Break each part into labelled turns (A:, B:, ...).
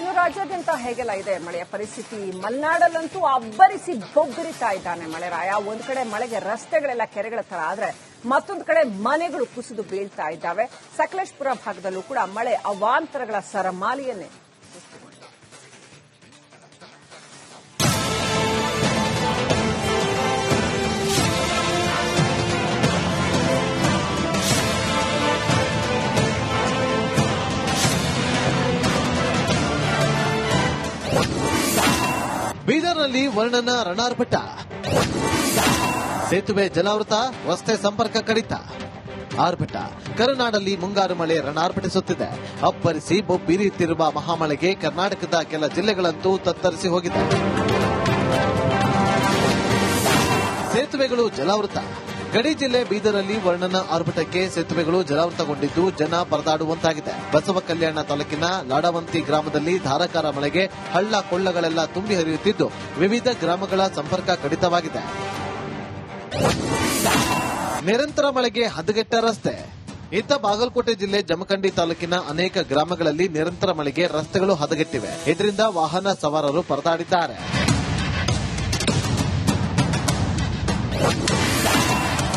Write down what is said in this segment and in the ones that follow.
A: ಇನ್ನು ರಾಜ್ಯಾದ್ಯಂತ ಹೇಗೆಲ್ಲ ಇದೆ ಮಳೆಯ ಪರಿಸ್ಥಿತಿ? ಮಲೆನಾಡಲ್ಲಂತೂ ಅಬ್ಬರಿಸಿ ಬೊಬ್ಬರಿತಾ ಇದ್ದಾನೆ ಮಳೆ ರಾಯ. ಒಂದ್ ಕಡೆ ಮಳೆಗೆ ರಸ್ತೆಗಳೆಲ್ಲ ಕೆರೆಗಳ ತರ ಆದ್ರೆ ಮತ್ತೊಂದು ಕಡೆ ಮನೆಗಳು ಕುಸಿದು ಬೀಳ್ತಾ ಇದ್ದಾವೆ. ಸಕಲೇಶ್ಪುರ ಭಾಗದಲ್ಲೂ ಕೂಡ ಮಳೆ ಅವಾಂತರಗಳ ಸರಮಾಲಿಯನ್ನೇ
B: ವರ್ಣನ ರಣಾರ್ಭಟ. ಸೇತುವೆ ಜಲಾವೃತ, ರಸ್ತೆ ಸಂಪರ್ಕ ಕಡಿತ. ಆರ್ಭಟ, ಕರುನಾಡಲ್ಲಿ ಮುಂಗಾರು ಮಳೆ ರಣಾರ್ಭಟಿಸುತ್ತಿದೆ. ಅಬ್ಬರಿಸಿ ಬೊಬ್ಬಿರಿಯುತ್ತಿರುವ ಮಹಾಮಳೆಗೆ ಕರ್ನಾಟಕದ ಕೆಲ ಜಿಲ್ಲೆಗಳಂತೂ ತತ್ತರಿಸಿ ಹೋಗಿದೆ. ಸೇತುವೆಗಳು ಜಲಾವೃತ. ಗಡಿ ಜಿಲ್ಲೆ ಬೀದರಲ್ಲಿ ವರ್ಣನ ಆರ್ಭಟಕ್ಕೆ ಸೇತುವೆಗಳು ಜಲಾವೃತಗೊಂಡಿದ್ದು ಜನ ಪರದಾಡುವಂತಾಗಿದೆ. ಬಸವ ಕಲ್ಯಾಣ ತಾಲೂಕಿನ ಲಾಡವಂತಿ ಗ್ರಾಮದಲ್ಲಿ ಧಾರಾಕಾರ ಮಳೆಗೆ ಹಳ್ಳ ಕೊಳ್ಳಗಳೆಲ್ಲ ತುಂಬಿ ಹರಿಯುತ್ತಿದ್ದು ವಿವಿಧ ಗ್ರಾಮಗಳ ಸಂಪರ್ಕ ಕಡಿತವಾಗಿದೆ. ನಿರಂತರ ಮಳೆಗೆ ಹದಗೆಟ್ಟ ರಸ್ತೆ. ಇತ್ತ ಬಾಗಲಕೋಟೆ ಜಿಲ್ಲೆ ಜಮಖಂಡಿ ತಾಲೂಕಿನ ಅನೇಕ ಗ್ರಾಮಗಳಲ್ಲಿ ನಿರಂತರ ಮಳೆಗೆ ರಸ್ತೆಗಳು ಹದಗೆಟ್ಟಿವೆ. ಇದರಿಂದ ವಾಹನ ಸವಾರರು ಪರದಾಡಿದ್ದಾರೆ.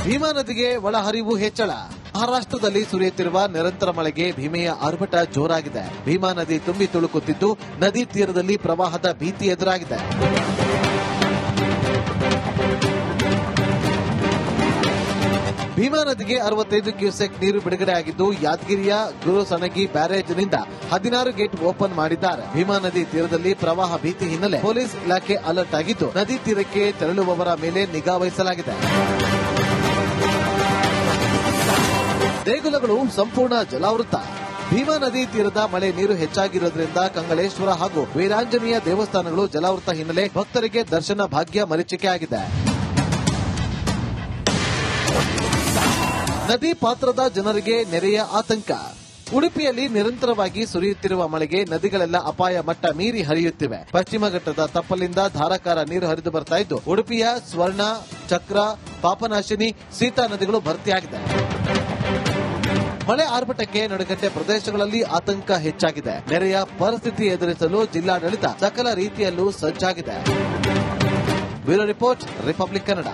B: ಭೀಮಾ ನದಿಗೆ ಒಳಹರಿವು ಹೆಚ್ಚಳ. ಮಹಾರಾಷ್ಟ್ರದಲ್ಲಿ ಸುರಿಯುತ್ತಿರುವ ನಿರಂತರ ಮಳೆಗೆ ಭೀಮೆಯ ಆರ್ಭಟ ಜೋರಾಗಿದೆ. ಭೀಮಾ ನದಿ ತುಂಬಿ ತುಳುಕುತ್ತಿದ್ದು, ನದಿ ತೀರದಲ್ಲಿ ಪ್ರವಾಹದ ಭೀತಿ ಎದುರಾಗಿದೆ. ಭೀಮಾ ನದಿಗೆ ಅರವತ್ತೈದು ಕ್ಯೂಸೆಕ್ ನೀರು ಬಿಡುಗಡೆಯಾಗಿದ್ದು ಯಾದಗಿರಿಯ ಗುರುಸಣಗಿ ಬ್ಯಾರೇಜ್ನಿಂದ ಹದಿನಾರು ಗೇಟ್ ಓಪನ್ ಮಾಡಿದ್ದಾರೆ. ಭೀಮಾ ನದಿ ತೀರದಲ್ಲಿ ಪ್ರವಾಹ ಭೀತಿ ಹಿನ್ನೆಲೆ ಪೊಲೀಸ್ ಇಲಾಖೆ ಅಲರ್ಟ್ ಆಗಿದ್ದು, ನದಿ ತೀರಕ್ಕೆ ತೆರಳುವವರ ಮೇಲೆ ನಿಗಾ ವಹಿಸಲಾಗಿದೆ. ದೇಗುಲಗಳು ಸಂಪೂರ್ಣ ಜಲಾವೃತ. ಭೀಮಾ ನದಿ ತೀರದ ಮಳೆ ನೀರು ಹೆಚ್ಚಾಗಿರುವುದರಿಂದ ಕಂಗಳೇಶ್ವರ ಹಾಗೂ ವೀರಾಂಜನೇಯ ದೇವಸ್ಥಾನಗಳು ಜಲಾವೃತ ಹಿನ್ನೆಲೆ ಭಕ್ತರಿಗೆ ದರ್ಶನ ಭಾಗ್ಯ ಮರೀಚಿಕೆಯಾಗಿದೆ ನದಿ ಪಾತ್ರದ ಜನರಿಗೆ ನೆರೆಯ ಆತಂಕ. ಉಡುಪಿಯಲ್ಲಿ ನಿರಂತರವಾಗಿ ಸುರಿಯುತ್ತಿರುವ ಮಳೆಗೆ ನದಿಗಳೆಲ್ಲ ಅಪಾಯ ಮಟ್ಟ ಮೀರಿ ಹರಿಯುತ್ತಿವೆ. ಪಶ್ಚಿಮ ಘಟ್ಟದ ತಪ್ಪಲಿಂದ ಧಾರಾಕಾರ ನೀರು ಹರಿದು ಬರ್ತಾ ಇದ್ದು, ಉಡುಪಿಯ ಸ್ವರ್ಣ, ಚಕ್ರ, ಪಾಪನಾಶಿನಿ, ಸೀತಾ ನದಿಗಳು ಭರ್ತಿಯಾಗಿದೆ. ಮಳೆ ಆರ್ಭಟಕ್ಕೆ ನಡುಗಟ್ಟೆ ಪ್ರದೇಶಗಳಲ್ಲಿ ಆತಂಕ ಹೆಚ್ಚಾಗಿದೆ. ನೆರೆಯ ಪರಿಸ್ಥಿತಿ ಎದುರಿಸಲು ಜಿಲ್ಲಾಡಳಿತ ಸಕಲ ರೀತಿಯಲ್ಲೂ ಸಜ್ಜಾಗಿದೆ. Bureau report, Republic Kannada.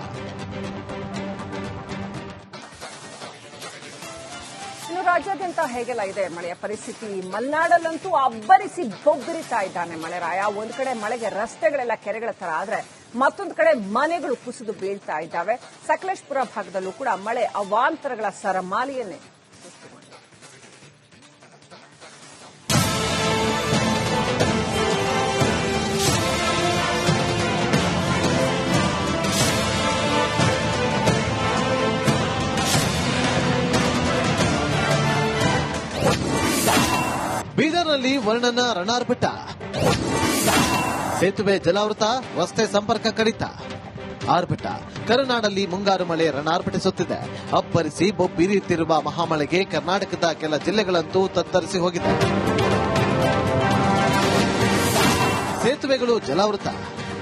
A: ರಾಜ್ಯಾದ್ಯಂತ ಹೇಗೆಲ್ಲ ಇದೆ? ಮಳೆಯ ಪರಿಸ್ಥಿತಿ ಮಲೆನಾಡಲ್ಲಂತೂ ಅಬ್ಬರಿಸಿ ಬೊಬ್ಬರಿತಾ ಇದ್ದಾನೆ ಮಳೆರಾಯ. ಒಂದ್ ಕಡೆ ಮಳೆಗೆ ರಸ್ತೆಗಳೆಲ್ಲ ಕೆರೆಗಳ ತರ, ಆದ್ರೆ ಮತ್ತೊಂದು ಕಡೆ ಮನೆಗಳು ಕುಸಿದು ಬೀಳ್ತಾ ಇದ್ದಾವೆ. ಸಕಲೇಶ್ಪುರ ಭಾಗದಲ್ಲೂ ಕೂಡ ಮಳೆ ಅವಾಂತರಗಳ ಸರಮಾಲಿಯನ್ನೇ
B: ಬೀದರ್ನಲ್ಲಿ ವರ್ಣನ ರಣಾರ್ಪಿಟ ಸೇತುವೆ ಜಲಾವೃತ, ರಸ್ತೆ ಸಂಪರ್ಕ ಕಡಿತ. ಆರ್ಭಟ ಕರುನಾಡಲ್ಲಿ ಮುಂಗಾರು ಮಳೆ ರಣಾರ್ಭಟಿಸುತ್ತಿದೆ ಅಬ್ಬರಿಸಿ ಬೊಬ್ಬಿರಿಯುತ್ತಿರುವ ಮಹಾಮಳೆಗೆ ಕರ್ನಾಟಕದ ಕೆಲ ಜಿಲ್ಲೆಗಳಂತೂ ತತ್ತರಿಸಿ ಹೋಗಿದೆ. ಸೇತುವೆಗಳು ಜಲಾವೃತ.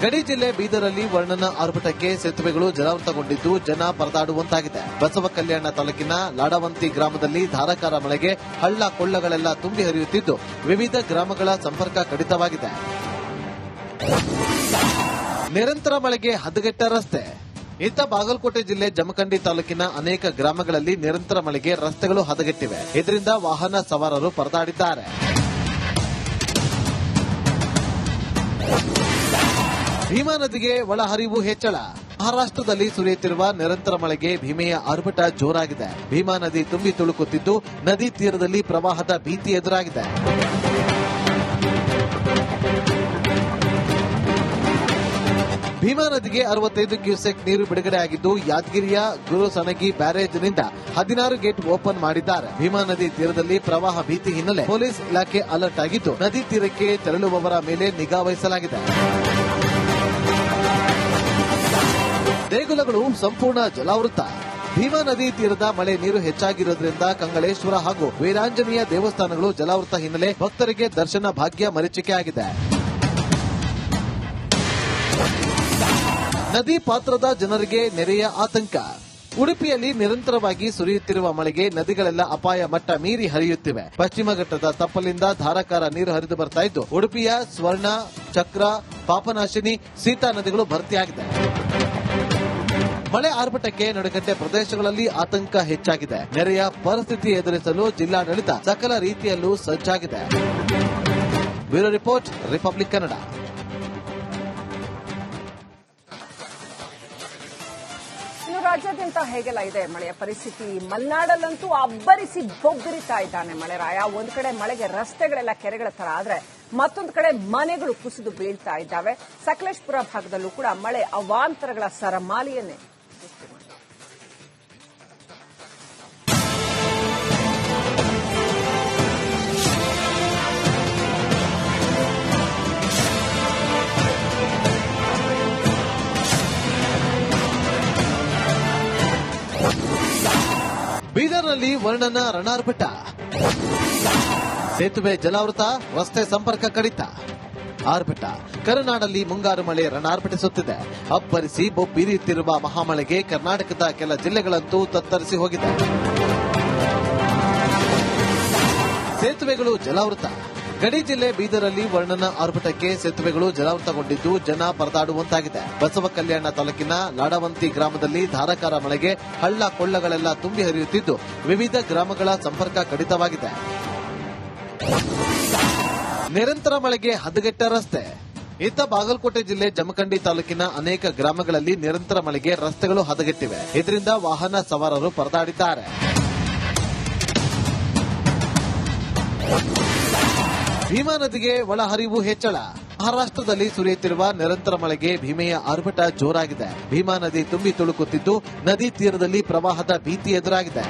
B: ಗಡಿ ಜಿಲ್ಲೆ ಬೀದರಲ್ಲಿ ವರ್ಣನ ಆರ್ಭಟಕ್ಕೆ ಸೇತುವೆಗಳು ಜಲಾವೃತಗೊಂಡಿದ್ದು ಜನ ಪರದಾಡುವಂತಾಗಿದೆ. ಬಸವ ಕಲ್ಯಾಣ ತಾಲೂಕಿನ ಲಾಡವಂತಿ ಗ್ರಾಮದಲ್ಲಿ ಧಾರಾಕಾರ ಮಳೆಗೆ ಹಳ್ಳ ಕೊಳ್ಳಗಳೆಲ್ಲ ತುಂಬಿ ಹರಿಯುತ್ತಿದ್ದು ವಿವಿಧ ಗ್ರಾಮಗಳ ಸಂಪರ್ಕ ಕಡಿತವಾಗಿದೆ. ನಿರಂತರ ಮಳೆಗೆ ಹದಗೆಟ್ಟ ರಸ್ತೆ. ಇತ್ತ ಬಾಗಲಕೋಟೆ ಜಿಲ್ಲೆ ಜಮಖಂಡಿ ತಾಲೂಕಿನ ಅನೇಕ ಗ್ರಾಮಗಳಲ್ಲಿ ನಿರಂತರ ಮಳೆಗೆ ರಸ್ತೆಗಳು ಹದಗೆಟ್ಟಿವೆ. ಇದರಿಂದ ವಾಹನ ಸವಾರರು ಪರದಾಡಿದ್ದಾರೆ. ಭೀಮಾ ನದಿಗೆ ಒಳಹರಿವು ಹೆಚ್ಚಳ. ಮಹಾರಾಷ್ಟ್ರದಲ್ಲಿ ಸುರಿಯುತ್ತಿರುವ ನಿರಂತರ ಮಳೆಗೆ ಭೀಮೆಯ ಆರ್ಭಟ ಜೋರಾಗಿದೆ. ಭೀಮಾ ನದಿ ತುಂಬಿ ತುಳುಕುತ್ತಿದ್ದು, ನದಿ ತೀರದಲ್ಲಿ ಪ್ರವಾಹದ ಭೀತಿ ಎದುರಾಗಿದೆ. ಭೀಮಾ ನದಿಗೆ ಅರವತ್ತೈದು ಕ್ಯೂಸೆಕ್ ನೀರು ಬಿಡುಗಡೆಯಾಗಿದ್ದು ಯಾದಗಿರಿಯ ಗುರುಸಣಗಿ ಬ್ಯಾರೇಜ್ನಿಂದ ಹದಿನಾರು ಗೇಟ್ ಓಪನ್ ಮಾಡಿದ್ದಾರೆ. ಭೀಮಾ ನದಿ ತೀರದಲ್ಲಿ ಪ್ರವಾಹ ಭೀತಿ ಹಿನ್ನೆಲೆ ಪೊಲೀಸ್ ಇಲಾಖೆ ಅಲರ್ಟ್ ಆಗಿದ್ದು, ನದಿ ತೀರಕ್ಕೆ ತೆರಳುವವರ ಮೇಲೆ ನಿಗಾ ವಹಿಸಲಾಗಿದೆ. ದೇಗುಲಗಳು ಸಂಪೂರ್ಣ ಜಲಾವೃತ. ಭೀಮಾ ನದಿ ತೀರದ ಮಳೆ ನೀರು ಹೆಚ್ಚಾಗಿರುವುದರಿಂದ ಕಂಗಳೇಶ್ವರ ಹಾಗೂ ವೀರಾಂಜನೇಯ ದೇವಸ್ಥಾನಗಳು ಜಲಾವೃತ ಹಿನ್ನೆಲೆ ಭಕ್ತರಿಗೆ ದರ್ಶನ ಭಾಗ್ಯ ಮರೀಚಿಕೆಯಾಗಿದೆ ನದಿ ಪಾತ್ರದ ಜನರಿಗೆ ನೆರೆಯ ಆತಂಕ. ಉಡುಪಿಯಲ್ಲಿ ನಿರಂತರವಾಗಿ ಸುರಿಯುತ್ತಿರುವ ಮಳೆಗೆ ನದಿಗಳೆಲ್ಲ ಅಪಾಯ ಮಟ್ಟ ಮೀರಿ ಹರಿಯುತ್ತಿವೆ. ಪಶ್ಚಿಮ ಘಟ್ಟದ ತಪ್ಪಲಿಂದ ಧಾರಾಕಾರ ನೀರು ಹರಿದು ಬರ್ತಾ ಇದ್ದು, ಉಡುಪಿಯ ಸ್ವರ್ಣ, ಚಕ್ರ, ಪಾಪನಾಶಿನಿ, ಸೀತಾ ನದಿಗಳು ಭರ್ತಿಯಾಗಿದೆ. ಮಳೆ ಆರ್ಭಟಕ್ಕೆ ನಡುಗಡ್ಡೆ ಪ್ರದೇಶಗಳಲ್ಲಿ ಆತಂಕ ಹೆಚ್ಚಾಗಿದೆ. ನೆರೆಯ ಪರಿಸ್ಥಿತಿ ಎದುರಿಸಲು ಜಿಲ್ಲಾಡಳಿತ ಸಕಲ ರೀತಿಯಲ್ಲೂ ಸಜ್ಜಾಗಿದೆ. Bureau report, Republic Kannada.
A: ರಾಜ್ಯಾದ್ಯಂತ ಹೇಗೆಲ್ಲ ಇದೆ? ಮಳೆಯ ಪರಿಸ್ಥಿತಿ ಮಲೆನಾಡಲ್ಲಂತೂ ಅಬ್ಬರಿಸಿ ಬೊಬ್ಬರಿತಾ ಇದ್ದಾನೆ ಮಳೆರಾಯ. ಒಂದ್ ಕಡೆ ಮಳೆಗೆ ರಸ್ತೆಗಳೆಲ್ಲ ಕೆರೆಗಳ ತರ ಆದ್ರೆ ಮತ್ತೊಂದು ಕಡೆ ಮನೆಗಳು ಕುಸಿದು ಬೀಳ್ತಾ ಇದ್ದಾವೆ. ಸಕಲೇಶ್ಪುರ ಭಾಗದಲ್ಲೂ ಕೂಡ ಮಳೆ ಅವಾಂತರಗಳ ಸರಮಾಲಿಯನ್ನೇ.
B: ಬೀದರ್ನಲ್ಲಿ ವರ್ಣನ ರಣಾರ್ಭಟ. ಸೇತುವೆ ಜಲಾವೃತ, ರಸ್ತೆ ಸಂಪರ್ಕ ಕಡಿತ. ಆರ್ಭಟ. ಕರುನಾಡಲ್ಲಿ ಮುಂಗಾರು ಮಳೆ ರಣಾರ್ಭಟಿಸುತ್ತಿದೆ. ಅಬ್ಬರಿಸಿ ಬೊಬ್ಬಿರಿಯುತ್ತಿರುವ ಮಹಾಮಳೆಗೆ ಕರ್ನಾಟಕದ ಕೆಲ ಜಿಲ್ಲೆಗಳಂತೂ ತತ್ತರಿಸಿ ಹೋಗಿದೆ. ಸೇತುವೆಗಳು ಜಲಾವೃತ. ಗಡಿ ಜಿಲ್ಲೆ ಬೀದರಲ್ಲಿ ವರ್ಣನ ಆರ್ಭಟಕ್ಕೆ ಸೇತುವೆಗಳು ಜಲಾವೃತಗೊಂಡಿದ್ದು ಜನ ಪರದಾಡುವಂತಾಗಿದೆ. ಬಸವ ಕಲ್ಯಾಣ ತಾಲೂಕಿನ ಲಾಡವಂತಿ ಗ್ರಾಮದಲ್ಲಿ ಧಾರಾಕಾರ ಮಳೆಗೆ ಹಳ್ಳ ಕೊಳ್ಳಗಳೆಲ್ಲ ತುಂಬಿ ಹರಿಯುತ್ತಿದ್ದು ವಿವಿಧ ಗ್ರಾಮಗಳ ಸಂಪರ್ಕ ಕಡಿತವಾಗಿದೆ. ನಿರಂತರ ಮಳೆಗೆ ಹದಗೆಟ್ಟ ರಸ್ತೆ. ಇತ್ತ ಬಾಗಲಕೋಟೆ ಜಿಲ್ಲೆ ಜಮಖಂಡಿ ತಾಲೂಕಿನ ಅನೇಕ ಗ್ರಾಮಗಳಲ್ಲಿ ನಿರಂತರ ಮಳೆಗೆ ರಸ್ತೆಗಳು ಹದಗೆಟ್ಟಿವೆ. ಇದರಿಂದ ವಾಹನ ಸವಾರರು ಪರದಾಡಿದ್ದಾರೆ. ಭೀಮಾ ನದಿಗೆ ಒಳಹರಿವು ಹೆಚ್ಚಳ. ಮಹಾರಾಷ್ಟ್ರದಲ್ಲಿ ಸುರಿಯುತ್ತಿರುವ ನಿರಂತರ ಮಳೆಗೆ ಭೀಮೆಯ ಆರ್ಭಟ ಜೋರಾಗಿದೆ. ಭೀಮಾ ನದಿ ತುಂಬಿ ತುಳುಕುತ್ತಿದ್ದು, ನದಿ ತೀರದಲ್ಲಿ ಪ್ರವಾಹದ ಭೀತಿ ಎದುರಾಗಿದೆ.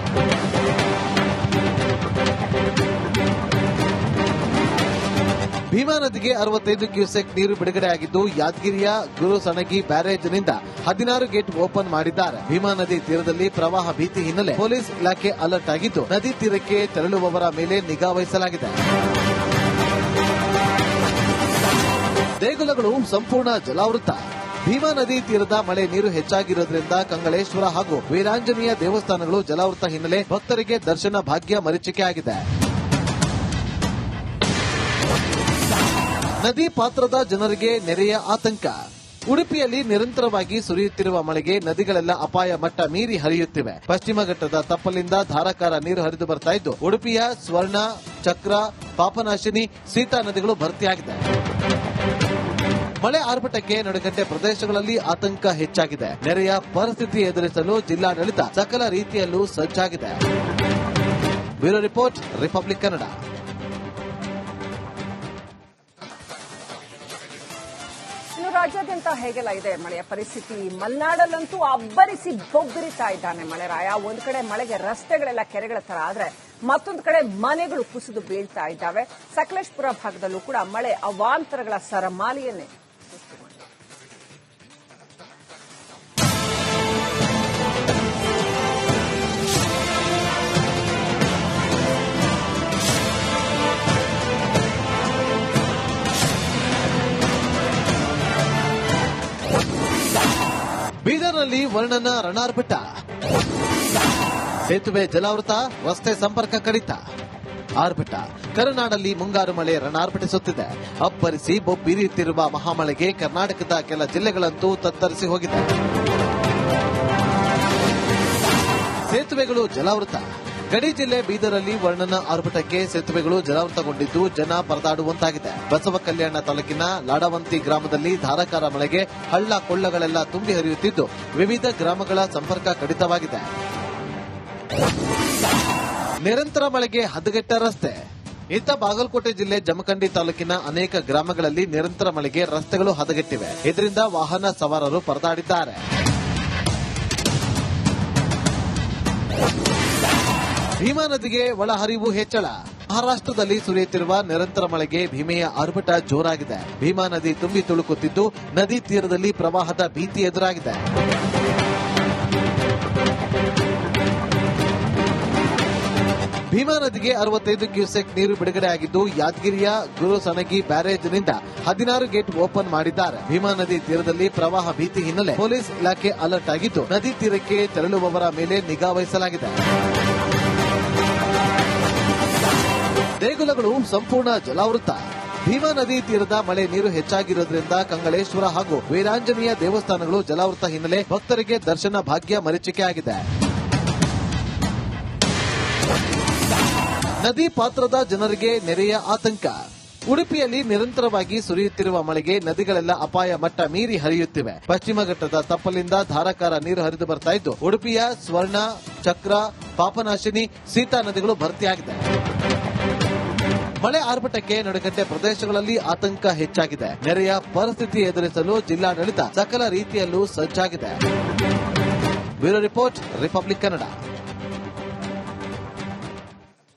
B: ಭೀಮಾ ನದಿಗೆ ಅರವತ್ತೈದು ಕ್ಯೂಸೆಕ್ ನೀರು ಬಿಡುಗಡೆಯಾಗಿದ್ದು, ಯಾದಗಿರಿಯ ಗುರು ಸಣಗಿ ಬ್ಯಾರೇಜ್ನಿಂದ ಹದಿನಾರು ಗೇಟ್ ಓಪನ್ ಮಾಡಿದ್ದಾರೆ. ಭೀಮಾ ನದಿ ತೀರದಲ್ಲಿ ಪ್ರವಾಹ ಭೀತಿ ಹಿನ್ನೆಲೆ ಪೊಲೀಸ್ ಇಲಾಖೆ ಅಲರ್ಟ್ ಆಗಿದ್ದು, ನದಿ ತೀರಕ್ಕೆ ತೆರಳುವವರ ಮೇಲೆ ನಿಗಾ ವಹಿಸಲಾಗಿದೆ. ದೇಗುಲಗಳು ಸಂಪೂರ್ಣ ಜಲಾವೃತ. ಭೀಮಾ ನದಿ ತೀರದ ಮಳೆ ನೀರು ಹೆಚ್ಚಾಗಿರೋದ್ರಿಂದ ಕಂಗಳೇಶ್ವರ ಹಾಗೂ ವೀರಾಂಜನೇಯ ದೇವಸ್ಥಾನಗಳು ಜಲಾವೃತ ಹಿನ್ನೆಲೆ ಭಕ್ತರಿಗೆ ದರ್ಶನ ಭಾಗ್ಯ ಮರೀಚಿಕೆ ಆಗಿದೆ. ನದಿ ಪಾತ್ರದ ಜನರಿಗೆ ನೆರೆಯ ಆತಂಕ. ಉಡುಪಿಯಲ್ಲಿ ನಿರಂತರವಾಗಿ ಸುರಿಯುತ್ತಿರುವ ಮಳೆಗೆ ನದಿಗಳೆಲ್ಲ ಅಪಾಯ ಮಟ್ಟ ಮೀರಿ ಹರಿಯುತ್ತಿವೆ. ಪಶ್ಚಿಮ ಘಟ್ಟದ ತಪ್ಪಲಿಂದ ಧಾರಾಕಾರ ನೀರು ಹರಿದು ಬರ್ತಾ ಇದ್ದು, ಉಡುಪಿಯ ಸ್ವರ್ಣ, ಚಕ್ರ, ಪಾಪನಾಶಿನಿ, ಸೀತಾ ನದಿಗಳು ಭರ್ತಿಯಾಗಿದೆ ಮಳೆ ಆರ್ಭಟಕ್ಕೆ ನಡುಗಟ್ಟೆ ಪ್ರದೇಶಗಳಲ್ಲಿ ಆತಂಕ ಹೆಚ್ಚಾಗಿದೆ. ನೆರೆಯ ಪರಿಸ್ಥಿತಿ ಎದುರಿಸಲು ಜಿಲ್ಲಾಡಳಿತ ಸಕಲ ರೀತಿಯಲ್ಲೂ ಸಜ್ಜಾಗಿದೆ. Bureau report, Republic Kannada.
A: ರಾಜ್ಯಾದ್ಯಂತ ಹೇಗೆಲ್ಲ ಇದೆ? ಮಳೆಯ ಪರಿಸ್ಥಿತಿ ಮಲೆನಾಡಲ್ಲಂತೂ ಅಬ್ಬರಿಸಿ ಬೊಬ್ಬರಿತಾ ಇದ್ದಾನೆ ಮಳೆರಾಯ. ಒಂದ್ ಕಡೆ ಮಳೆಗೆ ರಸ್ತೆಗಳೆಲ್ಲ ಕೆರೆಗಳ ತರ, ಆದ್ರೆ ಮತ್ತೊಂದು ಕಡೆ ಮನೆಗಳು ಕುಸಿದು ಬೀಳ್ತಾ ಇದ್ದಾವೆ. ಸಕಲೇಶ್ಪುರ ಭಾಗದಲ್ಲೂ ಕೂಡ ಮಳೆ ಅವಾಂತರಗಳ ಸರಮಾಲಿಯನ್ನೇ
B: ಬೀದರ್ನಲ್ಲಿ ವರ್ಣನ ರಣಾರ್ಪಿಟ ಸೇತುವೆ ಜಲಾವೃತ, ರಸ್ತೆ ಸಂಪರ್ಕ ಕಡಿತ. ಆರ್ಭಟ ಕರುನಾಡಲ್ಲಿ ಮುಂಗಾರು ಮಳೆ ರಣಾರ್ಭಟಿಸುತ್ತಿದೆ ಅಬ್ಬರಿಸಿ ಬೊಬ್ಬಿರಿಯುತ್ತಿರುವ ಮಹಾಮಳೆಗೆ ಕರ್ನಾಟಕದ ಕೆಲ ಜಿಲ್ಲೆಗಳಂತೂ ತತ್ತರಿಸಿ ಹೋಗಿದೆ. ಸೇತುವೆಗಳು ಜಲಾವೃತ. ಗಡಿ ಜಿಲ್ಲೆ ಬೀದರಲ್ಲಿ ವರ್ಣನ ಆರ್ಭಟಕ್ಕೆ ಸೇತುವೆಗಳು ಜಲಾವೃತಗೊಂಡಿದ್ದು ಜನ ಪರದಾಡುವಂತಾಗಿದೆ. ಬಸವ ಕಲ್ಯಾಣ ತಾಲೂಕಿನ ಲಾಡವಂತಿ ಗ್ರಾಮದಲ್ಲಿ ಧಾರಾಕಾರ ಮಳೆಗೆ ಹಳ್ಳ ಕೊಳ್ಳಗಳೆಲ್ಲ ತುಂಬಿ ಹರಿಯುತ್ತಿದ್ದು ವಿವಿಧ ಗ್ರಾಮಗಳ ಸಂಪರ್ಕ ಕಡಿತವಾಗಿದೆ. ನಿರಂತರ ಮಳೆಗೆ ಹದಗೆಟ್ಟ ರಸ್ತೆ. ಇತ್ತ ಬಾಗಲಕೋಟೆ ಜಿಲ್ಲೆ ಜಮಖಂಡಿ ತಾಲೂಕಿನ ಅನೇಕ ಗ್ರಾಮಗಳಲ್ಲಿ ನಿರಂತರ ಮಳೆಗೆ ರಸ್ತೆಗಳು ಹದಗೆಟ್ಟಿವೆ. ಇದರಿಂದ ವಾಹನ ಸವಾರರು ಪರದಾಡಿದ್ದಾರೆ. ಭೀಮಾ ನದಿಗೆ ಒಳಹರಿವು ಹೆಚ್ಚಳ. ಮಹಾರಾಷ್ಟ್ರದಲ್ಲಿ ಸುರಿಯುತ್ತಿರುವ ನಿರಂತರ ಮಳೆಗೆ ಭೀಮೆಯ ಆರ್ಭಟ ಜೋರಾಗಿದೆ. ಭೀಮಾ ನದಿ ತುಂಬಿ ತುಳುಕುತ್ತಿದ್ದು, ನದಿ ತೀರದಲ್ಲಿ ಪ್ರವಾಹದ ಭೀತಿ ಎದುರಾಗಿದೆ. ಭೀಮಾ ನದಿಗೆ ಅರವತ್ತೈದು ಕ್ಯೂಸೆಕ್ ನೀರು ಬಿಡುಗಡೆ ಆಗಿದ್ದು, ಯಾದಗಿರಿಯ ಗುರುಸಣಗಿ ಬ್ಯಾರೇಜ್ನಿಂದ ಹದಿನಾರು ಗೇಟ್ ಓಪನ್ ಮಾಡಿದ್ದಾರೆ. ಭೀಮಾ ನದಿ ತೀರದಲ್ಲಿ ಪ್ರವಾಹ ಭೀತಿ ಹಿನ್ನೆಲೆ ಪೊಲೀಸ್ ಇಲಾಖೆ ಅಲರ್ಟ್ ಆಗಿದ್ದು, ನದಿ ತೀರಕ್ಕೆ ತೆರಳುವವರ ಮೇಲೆ ನಿಗಾ ವಹಿಸಲಾಗಿದೆ. ದೇಗುಲಗಳು ಸಂಪೂರ್ಣ ಜಲಾವೃತ. ಭೀಮಾ ನದಿ ತೀರದ ಮಳೆ ನೀರು ಹೆಚ್ಚಾಗಿರುವುದರಿಂದ ಕಂಗಳೇಶ್ವರ ಹಾಗೂ ವೀರಾಂಜನೇಯ ದೇವಸ್ಥಾನಗಳು ಜಲಾವೃತ ಹಿನ್ನೆಲೆ ಭಕ್ತರಿಗೆ ದರ್ಶನ ಭಾಗ್ಯ ಮರೀಚಿಕೆ ಆಗಿದೆ. ನದಿ ಪಾತ್ರದ ಜನರಿಗೆ ನೆರೆಯ ಆತಂಕ. ಉಡುಪಿಯಲ್ಲಿ ನಿರಂತರವಾಗಿ ಸುರಿಯುತ್ತಿರುವ ಮಳೆಗೆ ನದಿಗಳೆಲ್ಲ ಅಪಾಯ ಮಟ್ಟ ಮೀರಿ ಹರಿಯುತ್ತಿವೆ. ಪಶ್ಚಿಮ ಘಟ್ಟದ ತಪ್ಪಲಿಂದ ಧಾರಾಕಾರ ನೀರು ಹರಿದು ಬರ್ತಾ ಇದ್ದು, ಉಡುಪಿಯ ಸ್ವರ್ಣ, ಚಕ್ರ, ಪಾಪನಾಶಿನಿ, ಸೀತಾ ನದಿಗಳು ಭರ್ತಿಯಾಗಿದೆ. ಮಳೆ ಆರ್ಭಟಕ್ಕೆ ನಡುಗಡ್ಡೆ ಪ್ರದೇಶಗಳಲ್ಲಿ ಆತಂಕ ಹೆಚ್ಚಾಗಿದೆ. ನೆರೆಯ ಪರಿಸ್ಥಿತಿ ಎದುರಿಸಲು ಜಿಲ್ಲಾಡಳಿತ ಸಕಲ ರೀತಿಯಲ್ಲೂ ಸಜ್ಜಾಗಿದೆ. Bureau report, Republic Kannada.